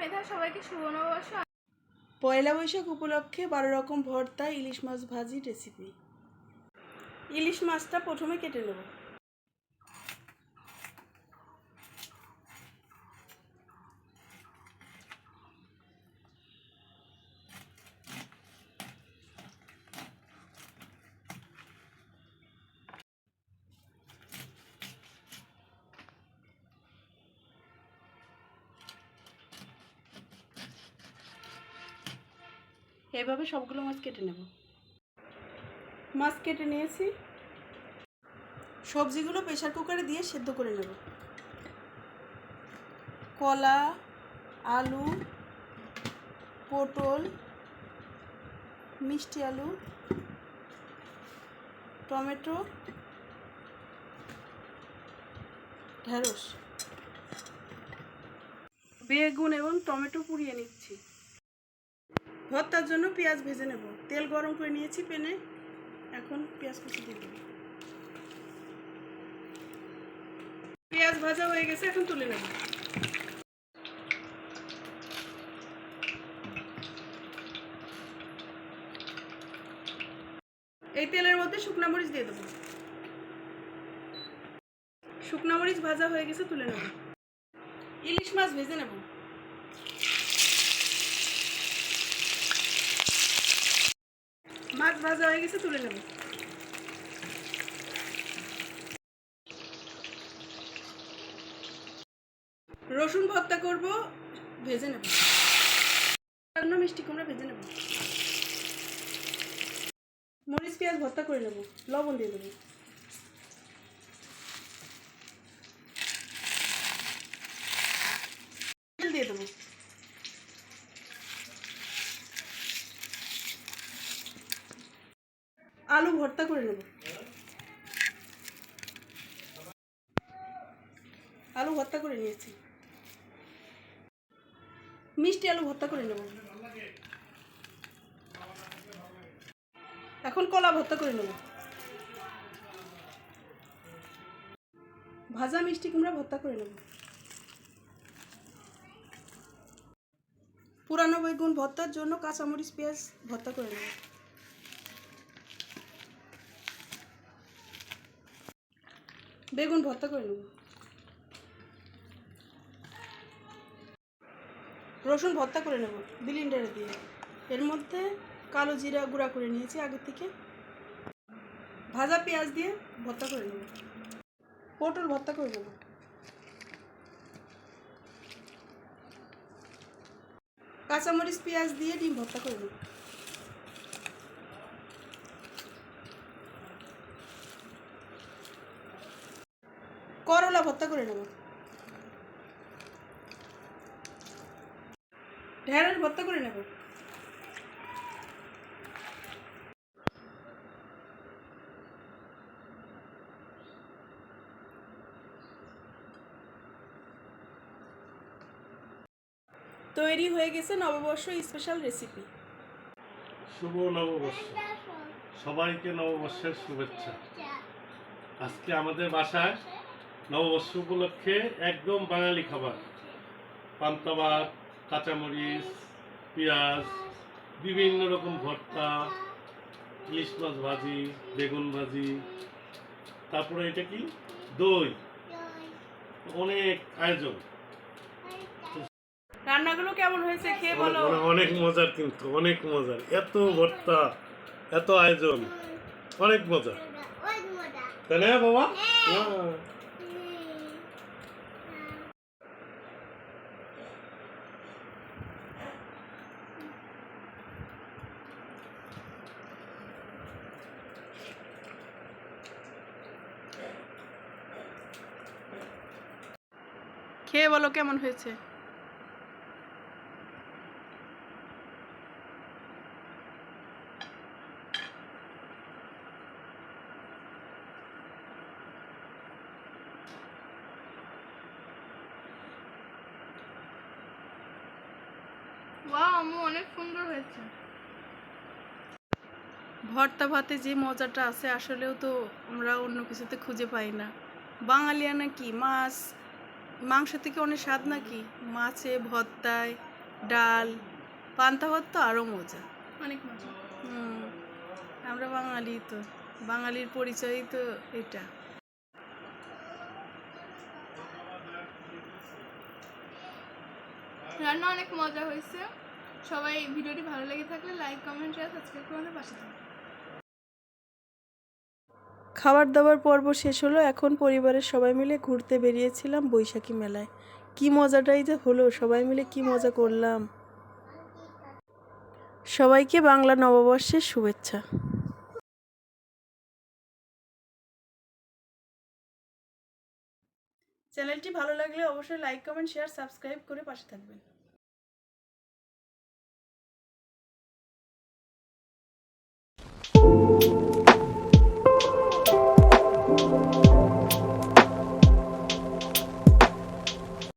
মেধা, সবাইকে শুভ নববর্ষ। পয়লা বৈশাখ উপলক্ষে বারো রকম ভর্তা, ইলিশ মাছ ভাজি রেসিপি ইলিশ মাছটা প্রথমে কেটে নেব। এভাবে সবগুলো মাছ কেটে নেব। মাছ কেটে নিয়েছি। সবজিগুলো প্রেশার কুকারে দিয়ে সেদ্ধ করে নেব। কলা, আলু, পটল, মিষ্টি আলু, টমেটো, ঢেঁড়স। বেগুন এবং টমেটো পুড়িয়ে নিচ্ছি। ভর্তার জন্য পেঁয়াজ ভেজে নেব। তেল গরম করে নিয়েছি পেনে। এখন পেঁয়াজ কুচি দিয়ে দেবো। পেঁয়াজ ভাজা হয়ে গেছে, এখন তুলে নেব। এই তেলের মধ্যে শুকনা মরিচ দিয়ে দেবো। শুকনা মরিচ ভাজা হয়ে গেছে, তুলে নেব। ইলিশ মাছ ভেজে নেব। মাছ ভাজা হয়ে গেছে, তুলে নেব। রসুন ভর্তা করব, ভেজে নেব। রান্না মিষ্টি কুমড়া ভেজে নেব। মরিচ, পেঁয়াজ ভর্তা করে নেব, লবণ দিয়ে দেবো তেল দিয়ে দেবো আলু ভর্তা করে নেব। আলু ভর্তা করে নিয়েছি। মিষ্টি আলু ভর্তা করে নেব। এখন কলা ভর্তা করে নেব। ভাজা মিষ্টি কুমড়া ভর্তা করে নেব। পুরানো বেগুন ভর্তার জন্য কাঁচামরিচ পেঁয়াজ ভর্তা করে নেব। বেগুন ভর্তা করে নেব। রসুন ভর্তা করে নেব বিলিন্ডারে দিয়ে। এর মধ্যে কালো জিরা গুঁড়া করে নিয়েছি আগে থেকে। ভাজা পেঁয়াজ দিয়ে ভর্তা করে নেব। পটল ভর্তা করে নেব। কাঁচামরিচ পেঁয়াজ দিয়ে ডিম ভর্তা করে নেব। করলা ভর্তা করে নেব। ঢেঁড়স ভর্তা করে নেব। তৈরি হয়ে গেছে নববর্ষ স্পেশাল রেসিপি শুভ নববর্ষ। সবাইকে নববর্ষের শুভেচ্ছা। আজকে আমাদের বাসায় নববর্ষ উপলক্ষে একদম বাঙালি খাবার। পান্তা ভাত কাঁচামরিচ পেঁয়াজ বিভিন্ন রকম ভর্তা ইলিশ মাছ ভাজি বেগুন ভাজি। তারপরে এটা কি? দই। অনেক আয়োজন। রান্নাগুলো কেমন হয়েছে খেয়ে বলো। অনেক- মজার কিন্তু অনেক মজার। এত ভর্তা এত আয়োজন অনেক মজা। তাই না বাবা? খেয়ে বলো কেমন হয়েছে? অনেক সুন্দর হয়েছে। ভর্তা ভাতে যে মজাটা আছে আসলেও তো আমরা অন্য কিছুতে খুঁজে পাই না। বাঙালিয়ানা কি? মাছ মাংস থেকে অনেক স্বাদ নাকি? মাছে ভর্তায় ডাল পান্তা ভাত তো আরও মজা। অনেক মজা। হুম আমরা বাঙালি তো। বাঙালির পরিচয়ই তো এটা। রান্না অনেক মজা হয়েছে। সবাই ভিডিওটি ভালো লেগে থাকলে লাইক কমেন্ট শেয়ার সাবস্ক্রাইব করে পাশে থাকবে খাবার দাবার পর্ব শেষ হলো, এখন পরিবারের সবাই মিলে ঘুরতে বেরিয়েছিলাম বৈশাখী মেলায়। কি মজাটাই যে হলো, সবাই মিলে কি মজা করলাম। সবাইকে বাংলা নববর্ষের শুভেচ্ছা। চ্যানেলটি ভালো লাগলে অবশ্যই লাইক, কমেন্ট, শেয়ার, সাবস্ক্রাইব করে পাশে থাকবেন।